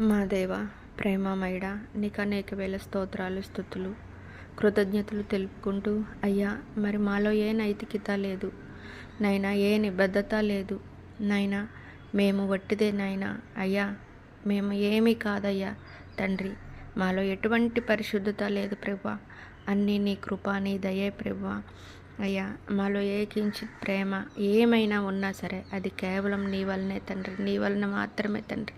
మా దేవ ప్రేమమయుడ నీకు అనేక వేల స్తోత్రాలు స్థుతులు. కృతజ్ఞతలు తెలుపుకుంటూ అయ్యా మరి మాలో ఏ నైతికత లేదు? నైనా ఏ నిబద్ధత లేదు? నైనా మేము వట్టిదే నైనా? అయ్యా మేము ఏమీ కాదయ్యా తండ్రి. మాలో ఎటువంటి పరిశుద్ధత లేదు ప్రభా. అన్నీ నీ కృప నీ దయే ప్రభా. అయ్యా మాలో ఏ కించిత్ ప్రేమ ఏమైనా ఉన్నా సరే అది కేవలం నీ వల్లనే తండ్రి. నీ వలన మాత్రమే తండ్రి.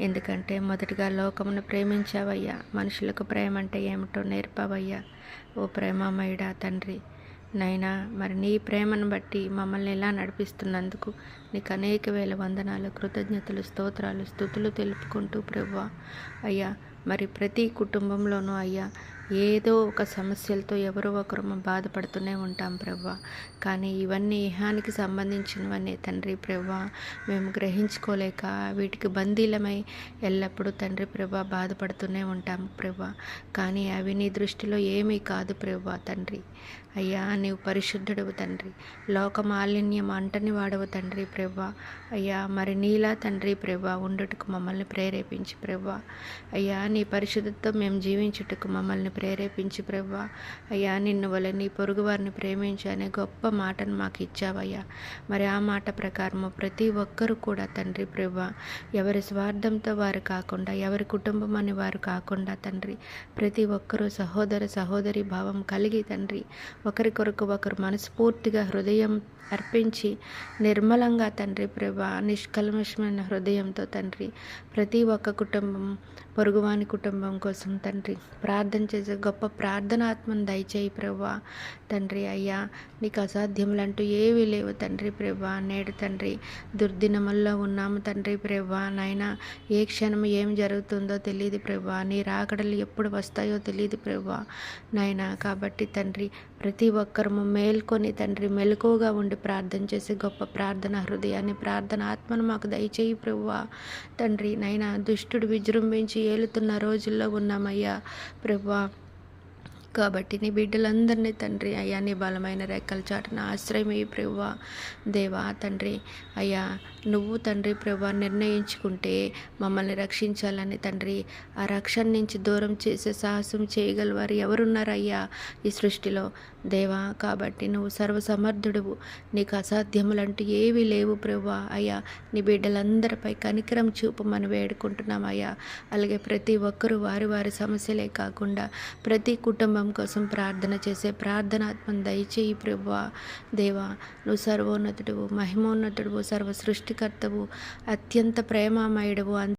ఎందుకంటే మొదటిగా లోకమును ప్రేమించావయ్యా. మనుషులకు ప్రేమ అంటే ఏమిటో నేర్పావయ్యా. ఓ ప్రేమమయుడా తండ్రి. నైనా మరి నీ ప్రేమను బట్టి మమ్మల్ని ఎలా నడిపిస్తున్నందుకు నీకు అనేక వేల వందనాలు కృతజ్ఞతలు స్తోత్రాలు స్థుతులు తెలుపుకుంటూ ప్రభా అయ్యా మరి ప్రతి కుటుంబంలోనూ అయ్యా ఏదో ఒక సమస్యలతో ఎవరో ఒకరు బాధపడుతూనే ఉంటాం ప్రవ్వ కానీ ఇవన్నీ ఇహానికి సంబంధించినవన్నీ తండ్రి ప్రవ్వ మేము గ్రహించుకోలేక వీటికి బందీలమై ఎల్లప్పుడూ తండ్రి ప్రవ్వ బాధపడుతూనే ఉంటాం ప్రవ్వ కానీ అవి నీ దృష్టిలో ఏమీ కాదు ప్రవ్వ తండ్రి. అయ్యా నీవు పరిశుద్ధుడవు తండ్రి. లోక మాలిన్యం అంటని వాడవు తండ్రి ప్రవ్వ అయ్యా మరి నీలా తండ్రి ప్రవ్వ ఉండుటకు మమ్మల్ని ప్రేరేపించి ప్రవ్వ అయ్యా నీ పరిశుద్ధతో మేము జీవించుటకు మమ్మల్ని ప్రేరేపించి ప్రభా అయ్యా నిన్ను వల్ల నీ పొరుగు వారిని ప్రేమించి అనే గొప్ప మాటను మాకు ఇచ్చావయ్యా. మరి ఆ మాట ప్రకారము ప్రతి ఒక్కరు కూడా తండ్రి ప్రభా ఎవరి స్వార్థంతో వారు కాకుండా ఎవరి కుటుంబం అని వారు కాకుండా తండ్రి ప్రతి ఒక్కరూ సహోదర సహోదరి భావం కలిగి తండ్రి ఒకరి కొరకు ఒకరు మనస్ఫూర్తిగా హృదయం అర్పించి నిర్మలంగా తండ్రి ప్రభా నిష్కల్మషమైన హృదయంతో తండ్రి ప్రతి ఒక్క కుటుంబం పొరుగువాని కుటుంబం కోసం తండ్రి ప్రార్థన చేసే గొప్ప ప్రార్థనాత్మను దయచేయి ప్రభా. తండ్రి అయ్యా నీకు అసాధ్యములంటూ ఏవీ లేవు తండ్రి ప్రభా. నేడు తండ్రి దుర్దినముల్లో ఉన్నాము తండ్రి ప్రభా. నాయన ఏ క్షణం ఏం జరుగుతుందో తెలియదు ప్రభా. నీ రాకడలు ఎప్పుడు వస్తాయో తెలియదు ప్రభా. నాయన కాబట్టి తండ్రి ప్రతి ఒక్కరము మేల్కొని తండ్రి మెలకువగా ఉండి ప్రార్థన చేసి గొప్ప ప్రార్థన హృదయాన్ని ప్రార్థన ఆత్మను మాకు దయచేయి ప్రభువా తండ్రి నైనా దుష్టుడు విజృంభించి ఏలుతున్న రోజుల్లో ఉన్నామయ్యా. ప్రభా కాబట్టి నీ బిడ్డలందరినీ తండ్రి అయ్యా నీ బలమైన రెక్కల చాటున ఆశ్రయమీ ప్రభువా దేవా తండ్రి. అయ్యా నువ్వు తండ్రి ప్రభా నిర్ణయించుకుంటే మమ్మల్ని రక్షించాలని తండ్రి. ఆ రక్షణ నుంచి దూరం చేసే సాహసం చేయగలవారు ఎవరున్నారయ్యా ఈ సృష్టిలో? దేవా కాబట్టి నువ్వు సర్వసమర్థుడువు. నీకు అసాధ్యములంటూ ఏవి లేవు ప్రభా అయ్యా నీ బిడ్డలందరిపై కనికరం చూపమని వేడుకుంటున్నాం అయ్యా. అలాగే ప్రతి ఒక్కరూ వారి వారి సమస్యలే కాకుండా ప్రతి కుటుంబం కుటుంబం కోసం ప్రార్థన చేసే ప్రార్థనాత్మను దయచేయి ప్రభువా. దేవా నువ్వు సర్వోన్నతుడు మహిమోన్నతుడు సర్వ సృష్టికర్తవు అత్యంత ప్రేమామయుడువు